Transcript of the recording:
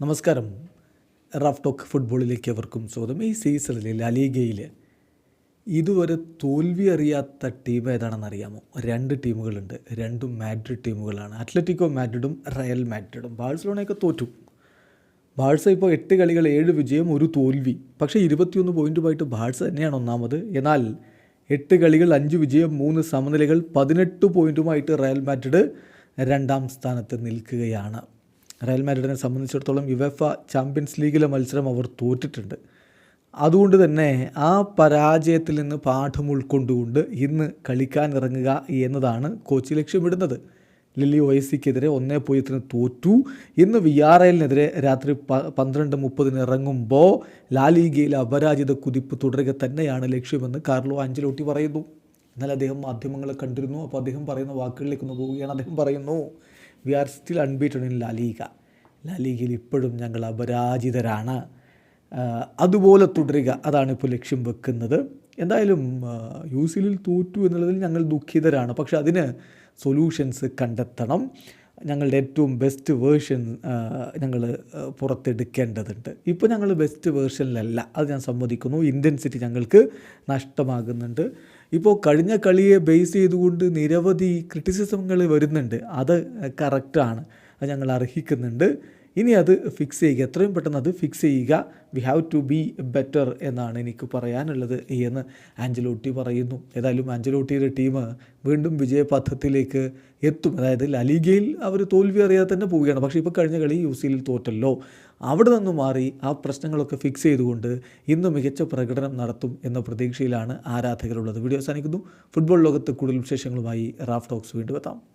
നമസ്കാരം. Rough talk ഫുട്ബോളിലേക്ക് അവർക്കും സ്വാഗതം. ഈ സീസണിൽ ലലീഗയിൽ ഇതുവരെ തോൽവി അറിയാത്ത ടീം ഏതാണെന്ന് അറിയാമോ? രണ്ട് ടീമുകളുണ്ട്. രണ്ടും മാഡ്രിഡ് ടീമുകളാണ്. Atletico മാഡ്രിഡും Real മാഡ്രിഡും. ബാഴ്സലോണയൊക്കെ തോറ്റു. ബാഴ്സ ഇപ്പോൾ എട്ട് കളികൾ ഏഴ് വിജയം ഒരു തോൽവി. പക്ഷേ ഇരുപത്തിയൊന്ന് പോയിന്റുമായിട്ട് ബാഴ്സ തന്നെയാണ് ഒന്നാമത്. എന്നാൽ എട്ട് കളികൾ അഞ്ച് വിജയം മൂന്ന് സമനിലകൾ പതിനെട്ട് പോയിന്റുമായിട്ട് റയൽ മാഡ്രിഡ് രണ്ടാം സ്ഥാനത്ത് നിൽക്കുകയാണ്. റയൽ മാഡ്രിഡിനെ സംബന്ധിച്ചിടത്തോളം യുവഫ ചാമ്പ്യൻസ് ലീഗിലെ മത്സരം അവർ തോറ്റിട്ടുണ്ട്. അതുകൊണ്ട് തന്നെ ആ പരാജയത്തിൽ നിന്ന് പാഠം ഉൾക്കൊണ്ടുകൊണ്ട് ഇന്ന് കളിക്കാൻ ഇറങ്ങുക എന്നതാണ് കോച്ച് ലക്ഷ്യമിടുന്നത് ലില്ലി ഒയസിക്കെതിരെ ഒന്നേ പൂജ്യത്തിന് തോറ്റു. ഇന്ന് വി ആർ എല്ലിനെതിരെ രാത്രി പ പന്ത്രണ്ട് മുപ്പതിന് ഇറങ്ങുമ്പോൾ ലാലീഗയിൽ അപരാജിത കുതിപ്പ് തുടരുക തന്നെയാണ് ലക്ഷ്യമെന്ന് കാർലോ ആഞ്ചലോട്ടി പറയുന്നു. എന്നാൽ അദ്ദേഹം മാധ്യമങ്ങളെ കണ്ടിരുന്നു. അപ്പോൾ അദ്ദേഹം പറയുന്ന വാക്കുകളിലേക്ക് ഒന്ന് പോവുകയാണ്. അദ്ദേഹം പറയുന്നു we are still unbeaten in La Liga ലാലീഗയിൽ ഇപ്പോഴും ഞങ്ങൾ അപരാജിതരാണ്. അതുപോലെ തുടരുക. അതാണ് ഇപ്പോൾ ലക്ഷ്യം വെക്കുന്നത്. എന്തായാലും യു സിലിൽ തോറ്റു എന്നുള്ളതിൽ ഞങ്ങൾ ദുഃഖിതരാണ്. പക്ഷെ അതിന് സൊല്യൂഷൻസ് കണ്ടെത്തണം. ഞങ്ങളുടെ ഏറ്റവും ബെസ്റ്റ് വേർഷൻ ഞങ്ങൾ പുറത്തെടുക്കേണ്ടതുണ്ട്. ഇപ്പോൾ ഞങ്ങൾ ബെസ്റ്റ് വേർഷനിലല്ല അത് ഞാൻ സമ്മതിക്കുന്നു. ഇന്റൻസിറ്റി ഞങ്ങൾക്ക് നഷ്ടമാകുന്നുണ്ട്. ഇപ്പോൾ കഴിഞ്ഞ കളിയെ ബേസ് ചെയ്തുകൊണ്ട് നിരവധി ക്രിറ്റിസിസങ്ങൾ വരുന്നുണ്ട്. അത് കറക്റ്റാണ് അത് ഞങ്ങൾ അർഹിക്കുന്നുണ്ട്. ഇനി അത് ഫിക്സ് ചെയ്യുക. എത്രയും പെട്ടെന്ന് അത് ഫിക്സ് ചെയ്യുക. We have to be better എന്നാണ് എനിക്ക് പറയാനുള്ളത് എന്ന് ആഞ്ചലോട്ടി പറയുന്നു. ഏതായാലും ആഞ്ചലോട്ടിയുടെ ടീം വീണ്ടും വിജയപഥത്തിലേക്ക് എത്തും. അതായത് ലലീഗയിൽ അവർ തോൽവി അറിയാതെ തന്നെ പോവുകയാണ്. പക്ഷേ ഇപ്പോൾ കഴിഞ്ഞ കളി യു സിയിൽ തോറ്റല്ലോ. അവിടെ നിന്ന് മാറി ആ പ്രശ്നങ്ങളൊക്കെ ഫിക്സ് ചെയ്തുകൊണ്ട് ഇന്ന് മികച്ച പ്രകടനം നടത്തും എന്ന പ്രതീക്ഷയിലാണ് ആരാധകരുള്ളത്. വീഡിയോ അവസാനിക്കുന്നു. ഫുട്ബോൾ ലോകത്ത് കൂടുതൽ വിശേഷങ്ങളുമായി റാഫ് ടോക്സ് വീണ്ടും എത്താം.